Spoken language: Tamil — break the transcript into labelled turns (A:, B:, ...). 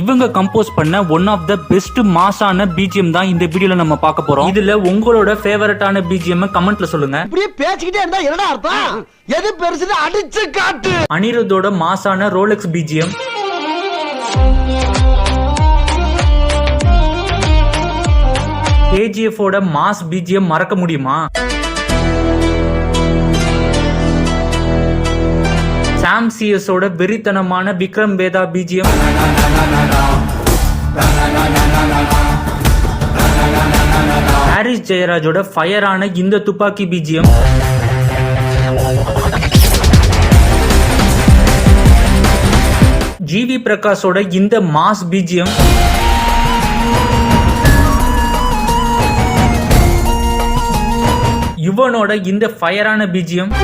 A: இவங்க கம்போஸ் பண்ண ஒன் ஆஃப் த பெஸ்ட் மாஸான பிஜிஎம் தான் இந்த வீடியோல நம்ம பார்க்க போறோம். இதுல உங்களோட ஃபேவரட்டான பிஜிஎம் கமெண்ட்ல சொல்லுங்க.
B: இப்படியே பேசிக்கிட்டே இருந்தா என்னடா அர்த்தம்? எது பெருசுன்னு அடிச்சு காட்டு.
A: அனிருத்தோட மாஸான ரோலெக்ஸ் பிஜிஎம் ஓட மாஸ் பிஜிஎம் மறக்க முடியுமா? சாம் சிஎஸ் வெறித்தனமான விக்ரம் வேதா பிஜிஎம் ஹாரிஸ் ஜெயராஜோட ஃபயரான இந்த துப்பாக்கி பிஜிஎம் ஜிவி பிரகாஷோட இந்த மாஸ் பிஜிஎம் யுவனோட இந்த ஃபயரான பிஜிஎம்